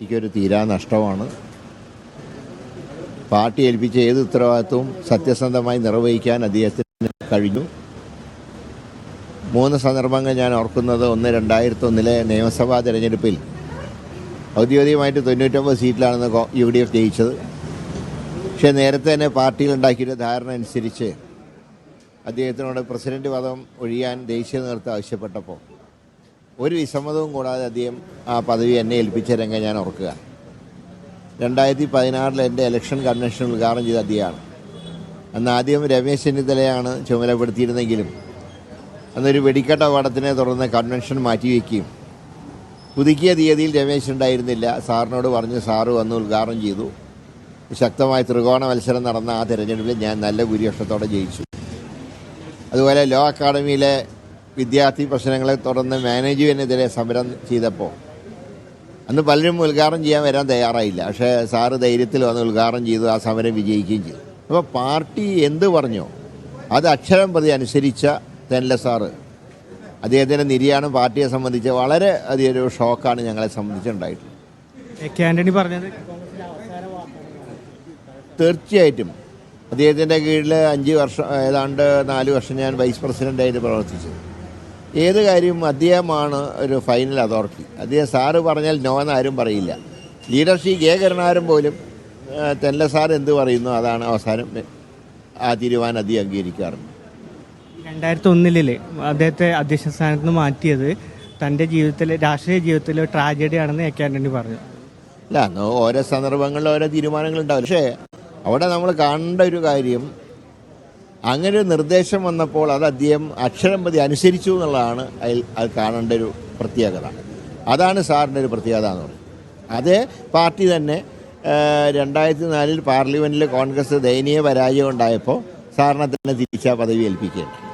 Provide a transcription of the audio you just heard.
എനിക്കൊരു തീരാ നഷ്ടമാണ്. പാർട്ടി ഏൽപ്പിച്ച ഏത് ഉത്തരവാദിത്വവും സത്യസന്ധമായി നിർവഹിക്കാൻ അദ്ദേഹത്തിന് കഴിഞ്ഞു. മൂന്ന് സന്ദർഭങ്ങൾ ഞാൻ ഓർക്കുന്നത്. ഒന്ന് രണ്ടായിരത്തി ഒന്നിലെ നിയമസഭാ തെരഞ്ഞെടുപ്പിൽ ഔദ്യോഗികമായിട്ട് തൊണ്ണൂറ്റൊമ്പത് സീറ്റിലാണെന്ന് യു ഡി എഫ് ജയിച്ചത്. പക്ഷേ നേരത്തെ തന്നെ പാർട്ടിയിൽ ഉണ്ടാക്കിയൊരു ധാരണ അനുസരിച്ച് അദ്ദേഹത്തിനോട് പ്രസിഡന്റ് പദം ഒഴിയാൻ ദേശീയ നേതൃത്വം ആവശ്യപ്പെട്ടപ്പോൾ ഒരു വിസമ്മതവും കൂടാതെ അദ്ദേഹം ആ പദവി എന്നെ ഏൽപ്പിച്ച രംഗം ഞാൻ ഓർക്കുക. രണ്ടായിരത്തി പതിനാറിൽ എന്റെ ഇലക്ഷൻ കൺവെൻഷൻ ഉദ്ഘാടനം ചെയ്ത അദ്ദേഹമാണ്. അന്ന് ആദ്യം രമേശ് ചെന്നിത്തലയാണ് ചുമതലപ്പെടുത്തിയിരുന്നെങ്കിലും അന്നൊരു വെടിക്കെട്ട് അപകടത്തിനെ തുടർന്ന് കൺവെൻഷൻ മാറ്റിവെക്കുകയും പുതുക്കിയ തീയതിയിൽ രമേശ് ഉണ്ടായിരുന്നില്ല. സാറിനോട് പറഞ്ഞു സാറ് വന്ന് ഉദ്ഘാടനം ചെയ്തു. ശക്തമായ ത്രികോണ മത്സരം നടന്ന ആ തിരഞ്ഞെടുപ്പിൽ ഞാൻ നല്ല ഭൂരിപക്ഷത്തോടെ ജയിച്ചു. അതുപോലെ ലോ അക്കാഡമിയിലെ വിദ്യാർത്ഥി പ്രശ്നങ്ങളെ തുടർന്ന് മാനേജ്മെന്റിനെതിരെ സമരം ചെയ്തപ്പോൾ അന്ന് പലരും ഉദ്ഘാടനം ചെയ്യാൻ വരാൻ തയ്യാറായില്ല. പക്ഷേ സാറ് ധൈര്യത്തിൽ വന്ന് ഉദ്ഘാടനം ചെയ്തു ആ സമരം വിജയിക്കുകയും ചെയ്തു. അപ്പോൾ പാർട്ടി എന്ത് പറഞ്ഞോ അത് അക്ഷരം പ്രതി അനുസരിച്ച തെല്ല സാറ്. അദ്ദേഹത്തിന്റെ നിര്യാണം പാർട്ടിയെ സംബന്ധിച്ച് വളരെ അധികം ഒരു ഷോക്കാണ് ഞങ്ങളെ സംബന്ധിച്ചുണ്ടായിട്ടുള്ളത്. കെ ആന്റണി പറഞ്ഞത് തീർച്ചയായിട്ടും അദ്ദേഹത്തിന്റെ കീഴിൽ അഞ്ച് വർഷം ഏതാണ്ട് നാല് വർഷം ഞാൻ വൈസ് പ്രസിഡന്റായിട്ട് പ്രവർത്തിച്ചു. ഏത് കാര്യവും അദ്ദേഹമാണ് ഒരു ഫൈനൽ അതോറിറ്റി. അദ്ദേഹം സാറ് പറഞ്ഞാൽ നോ എന്നാരും പറയില്ല. ലീഡർഷിപ്പ് കെ കരുണാകരൻ പോലും തെല്ല സാർ എന്ത് പറയുന്നു അതാണ് അവസാനം ആ തീരുമാനം അദ്ദേഹം അംഗീകരിക്കാറുണ്ട്. രണ്ടായിരത്തി ഒന്നിലെ അദ്ദേഹത്തെ അധ്യക്ഷ സ്ഥാനത്ത് നിന്ന് മാറ്റിയത് തന്റെ ജീവിതത്തിലെ രാഷ്ട്രീയ ജീവിതത്തിലെ ട്രാജഡി ആണെന്ന് എ കെ ആന്റണി പറഞ്ഞു. അല്ല ഓരോ സന്ദർഭങ്ങളിൽ ഓരോ തീരുമാനങ്ങളുണ്ടാവും പക്ഷേ അവിടെ നമ്മൾ കാണേണ്ട ഒരു കാര്യം അങ്ങനെ നിർദ്ദേശം വന്നപ്പോൾ അത് അദ്ദേഹം അക്ഷരം പ്രതി അനുസരിച്ചു എന്നുള്ളതാണ് അതിൽ അത് കാണേണ്ട ഒരു പ്രത്യേകത. അതാണ് സാറിന്റെ ഒരു പ്രത്യേകത എന്ന് പറയുന്നത്. അതേ പാർട്ടി തന്നെ രണ്ടായിരത്തി നാലിൽ പാർലമെന്റിൽ കോൺഗ്രസ് ദയനീയ പരാജയം ഉണ്ടായപ്പോൾ സാറിനെ തന്നെ തിരിച്ചാൽ പദവി ഏൽപ്പിക്കുകയുണ്ട്